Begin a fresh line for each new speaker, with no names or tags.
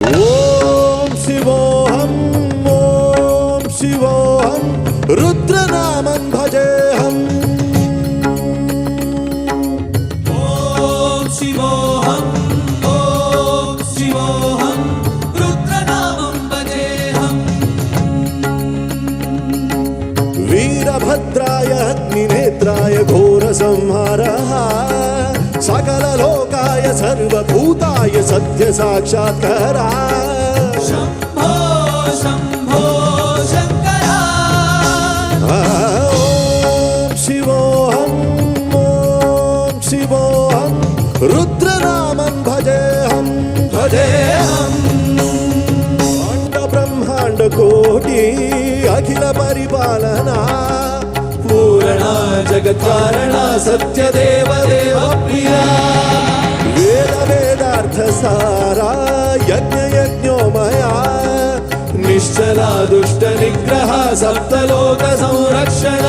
ఓం శివోహం ఓం శివోహం రుద్రనామం భజేహం.
ఓం శివోహం ఓం
వీరభద్రాయ అగ్నినేత్రాయ ఘోరసం सकललोकाय सर्वभूताय सत्य साक्षात्
शम्भो शङ्करा
ॐ शिवोऽहं ॐ शिवोऽहं रुद्रनामं अखिल
भजेऽहम्।
अण्डब्रह्माण्डकोटि अखिलपरिपालना।
पूरणा जगत्कारणा सत्यदेव।
సారా యజ్ఞ యజ్ఞోమయా నిశ్చల దుష్ట
నిగ్రహ సప్తలోక సంరక్షణ